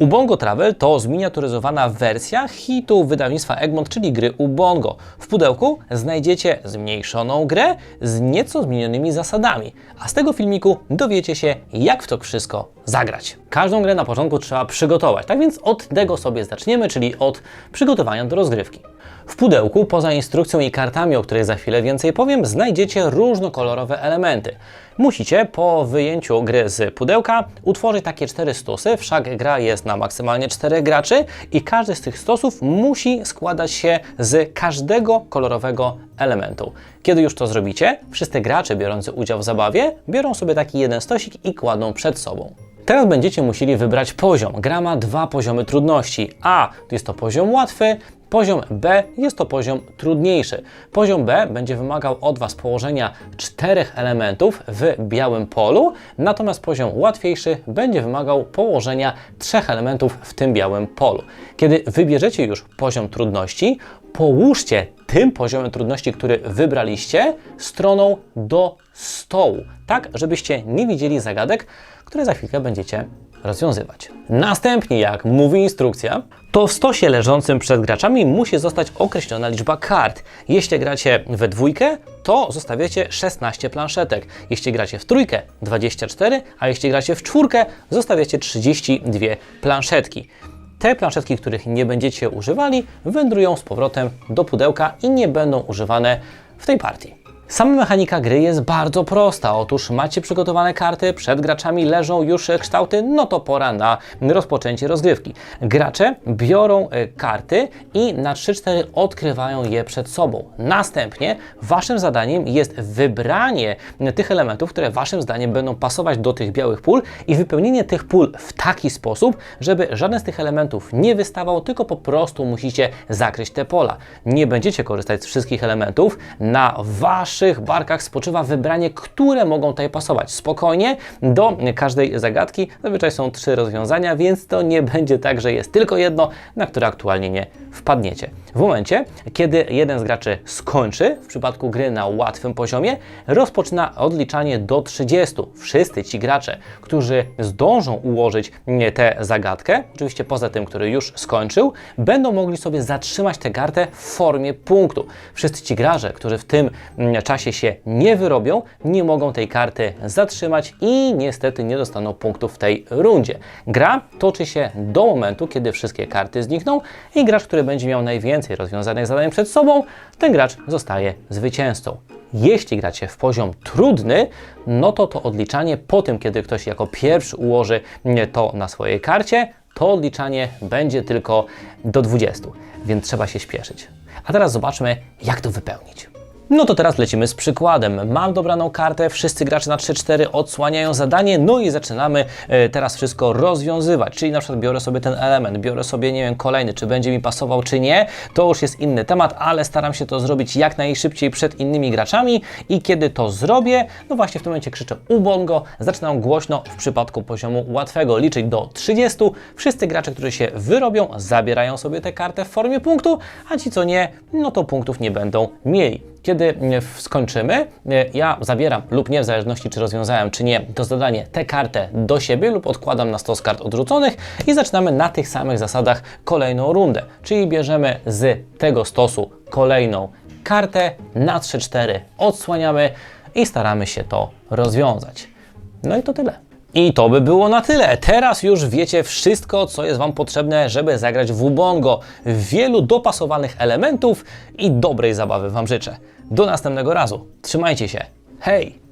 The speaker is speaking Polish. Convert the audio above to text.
Ubongo Travel to zminiaturyzowana wersja hitu wydawnictwa Egmont, czyli gry Ubongo. W pudełku znajdziecie zmniejszoną grę z nieco zmienionymi zasadami, a z tego filmiku dowiecie się, jak w to wszystko zagrać. Każdą grę na początku trzeba przygotować, tak więc od tego sobie zaczniemy, czyli od przygotowania do rozgrywki. W pudełku, poza instrukcją i kartami, o których za chwilę więcej powiem, znajdziecie różnokolorowe elementy. Musicie po wyjęciu gry z pudełka utworzyć takie cztery stosy, wszak gra jest na maksymalnie czterech graczy i każdy z tych stosów musi składać się z każdego kolorowego elementu. Kiedy już to zrobicie, wszyscy gracze biorący udział w zabawie biorą sobie taki jeden stosik i kładą przed sobą. Teraz będziecie musieli wybrać poziom. Gra ma dwa poziomy trudności. A jest to poziom łatwy, Poziom B jest to poziom trudniejszy. Poziom B będzie wymagał od Was położenia czterech elementów w białym polu, natomiast poziom łatwiejszy będzie wymagał położenia trzech elementów w tym białym polu. Kiedy wybierzecie już poziom trudności, połóżcie tym poziomem trudności, który wybraliście, stroną do stołu, tak żebyście nie widzieli zagadek, które za chwilkę będziecie rozwiązywać. Następnie, jak mówi instrukcja, to w stosie leżącym przed graczami musi zostać określona liczba kart. Jeśli gracie we dwójkę, to zostawiacie 16 planszetek. Jeśli gracie w trójkę, 24, a jeśli gracie w czwórkę, zostawiacie 32 planszetki. Te planszetki, których nie będziecie używali, wędrują z powrotem do pudełka i nie będą używane w tej partii. Sama mechanika gry jest bardzo prosta. Otóż macie przygotowane karty, przed graczami leżą już kształty, no to pora na rozpoczęcie rozgrywki. Gracze biorą e, karty i na 3-4 odkrywają je przed sobą. Następnie waszym zadaniem jest wybranie tych elementów, które waszym zdaniem będą pasować do tych białych pól i wypełnienie tych pól w taki sposób, żeby żaden z tych elementów nie wystawał, tylko po prostu musicie zakryć te pola. Nie będziecie korzystać z wszystkich elementów. Na wasz waszych barkach spoczywa wybranie, które mogą tutaj pasować. Spokojnie, do każdej zagadki zazwyczaj są trzy rozwiązania, więc to nie będzie tak, że jest tylko jedno, na które aktualnie nie wpadniecie. W momencie, kiedy jeden z graczy skończy, w przypadku gry na łatwym poziomie, rozpoczyna odliczanie do 30. Wszyscy ci gracze, którzy zdążą ułożyć tę zagadkę, oczywiście poza tym, który już skończył, będą mogli sobie zatrzymać tę kartę w formie punktu. Wszyscy ci gracze, którzy w tym czasie się nie wyrobią, nie mogą tej karty zatrzymać i niestety nie dostaną punktów w tej rundzie. Gra toczy się do momentu, kiedy wszystkie karty znikną i gracz, który będzie miał najwięcej rozwiązanych zadań przed sobą, ten gracz zostaje zwycięzcą. Jeśli gracie w poziom trudny, no to to odliczanie po tym, kiedy ktoś jako pierwszy ułoży to na swojej karcie, to odliczanie będzie tylko do 20, więc trzeba się śpieszyć. A teraz zobaczmy, jak to wypełnić. No to teraz lecimy z przykładem. Mam dobraną kartę, wszyscy gracze na 3-4 odsłaniają zadanie, no i zaczynamy e, teraz wszystko rozwiązywać. Czyli na przykład biorę sobie ten element, biorę sobie, nie wiem, kolejny, czy będzie mi pasował, czy nie, to już jest inny temat, ale staram się to zrobić jak najszybciej przed innymi graczami i kiedy to zrobię, no właśnie w tym momencie krzyczę ubongo, zaczynam głośno w przypadku poziomu łatwego liczyć do 30. Wszyscy gracze, którzy się wyrobią, zabierają sobie tę kartę w formie punktu, a ci co nie, no to punktów nie będą mieli. Kiedy e, skończymy, e, ja zabieram lub nie, w zależności czy rozwiązałem, czy nie, to zadanie tę kartę do siebie lub odkładam na stos kart odrzuconych i zaczynamy na tych samych zasadach kolejną rundę. Czyli bierzemy z tego stosu kolejną kartę na 3-4, odsłaniamy i staramy się to rozwiązać. No i to tyle. I to by było na tyle. Teraz już wiecie wszystko, co jest Wam potrzebne, żeby zagrać w Ubongo. Wielu dopasowanych elementów i dobrej zabawy Wam życzę. Do następnego razu. Trzymajcie się. Hej!